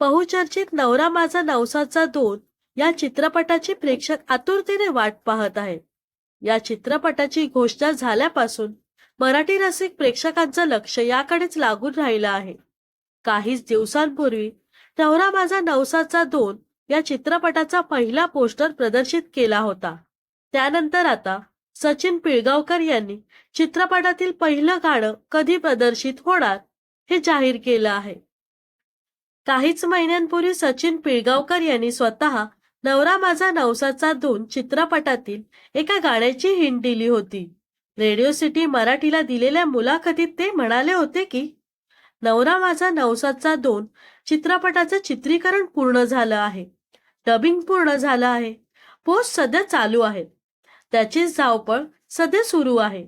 बहुचर्चित नवरा माझा नवसाचा दोन या चित्रपटाची प्रेक्षक आतुरतेने वाट पाहत आहेत. या चित्रपटाची घोषणा झाल्यापासून मराठी रसिक प्रेक्षकांचं लक्ष याकडेच लागून राहिलं आहे. काहीच दिवसांपूर्वी नवरा माझा नवसाचा दोन या चित्रपटाचा पहिला पोस्टर प्रदर्शित केला होता. त्यानंतर आता सचिन पिळगावकर यांनी चित्रपटातील पहिलं गाणं कधी प्रदर्शित होणार हे जाहीर केलं आहे. काहीच महिन्यांपूर्वी सचिन पिळगावकर यांनी स्वतः नवरा माझा नवसाचा दोन चित्रपटातील एका गाण्याची हिंट दिली होती. रेडिओ सिटी मराठीला दिलेल्या मुलाखतीत ते म्हणाले होते की नवरा माझा नवसाचा दोन चित्रपटाचं चित्रीकरण पूर्ण झालं आहे. डबिंग पूर्ण झालं आहे. पोस्ट सध्या चालू आहेत. त्याची धावपळ सध्या सुरू आहे.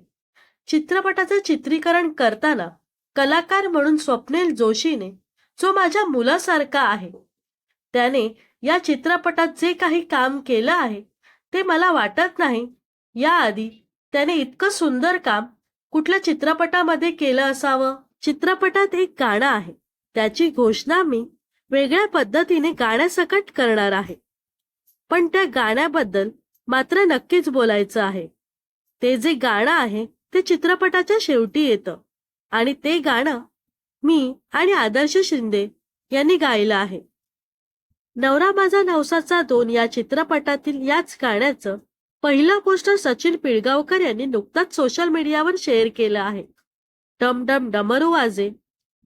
चित्रपटाचं चित्रीकरण करताना कलाकार म्हणून स्वप्नील जोशीने जो माझ्या मुलासारखा आहे. त्याने या चित्रपटात जे काही काम केलं आहे ते मला वाटत नाही. याआधी त्याने इतकं सुंदर काम कुठल्या चित्रपटामध्ये केलं असावं? चित्रपटात एक गाणं आहे. त्याची घोषणा मी वेगळ्या पद्धतीने गाण्यासकट करणार आहे. पण त्या गाण्याबद्दल मात्र नक्कीच बोलायचं आहे. ते जे गाणं आहे ते चित्रपटाच्या शेवटी येतं. आणि ते गाणं मी आणि आदर्श शिंदे यांनी गायलं आहे. नवरा माझा नवसाचा दोन या चित्रपटातील याच गाण्याचं पहिलं पोस्टर सचिन पिळगावकर यांनी नुकताच सोशल मीडियावर शेअर केलं आहे. डम डम डमरू वाजे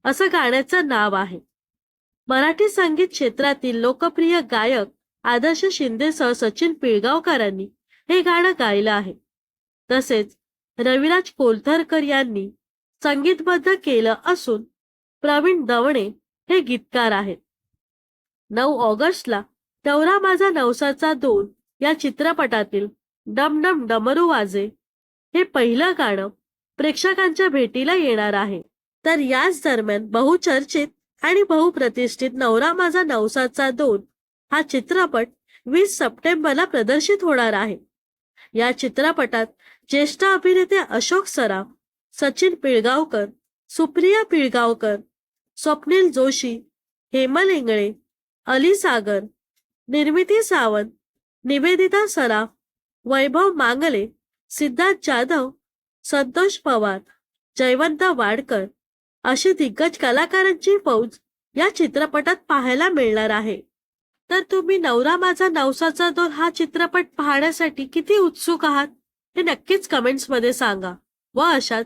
असं गाण्याचं नाव आहे. मराठी संगीत क्षेत्रातील लोकप्रिय गायक आदर्श शिंदेसह सचिन पिळगावकरांनी हे गाणं गायलं आहे. तसेच रविराज कोलथरकर यांनी संगीतबद्ध केलं असून प्रवीण दवणे हे गीतकार आहेत. नऊ ऑगस्टला तेवढा माझा नवसाचा दोन या चित्रपटातील डम डम डमरू वाजे हे पहिलं गाणं प्रेक्षकांच्या भेटीला येणार आहे. तर याच दरम्यान बहुचर्चित आणि बहुप्रतिष्ठित नवरा माझा नवसाचा दोन हा चित्रपट वीस सप्टेंबरला प्रदर्शित होणार आहे. या चित्रपटात ज्येष्ठ अभिनेते अशोक सराफ सचिन पिळगावकर सुप्रिया पिळगावकर स्वप्नील जोशी हेमल इंगळे अली सागर निर्मिती सावंत निवेदिता सराफ वैभव मांगले सिद्धार्थ जाधव संतोष पवार जयवंत वाडकर अशी दिग्गज कलाकारांची फौज या चित्रपटात पाहायला मिळणार आहे. तर तुम्ही नवरा माझा नवसाचा दोन हा चित्रपट पाहण्यासाठी किती उत्सुक आहात हे नक्कीच कमेंट्समध्ये सांगा व अशाच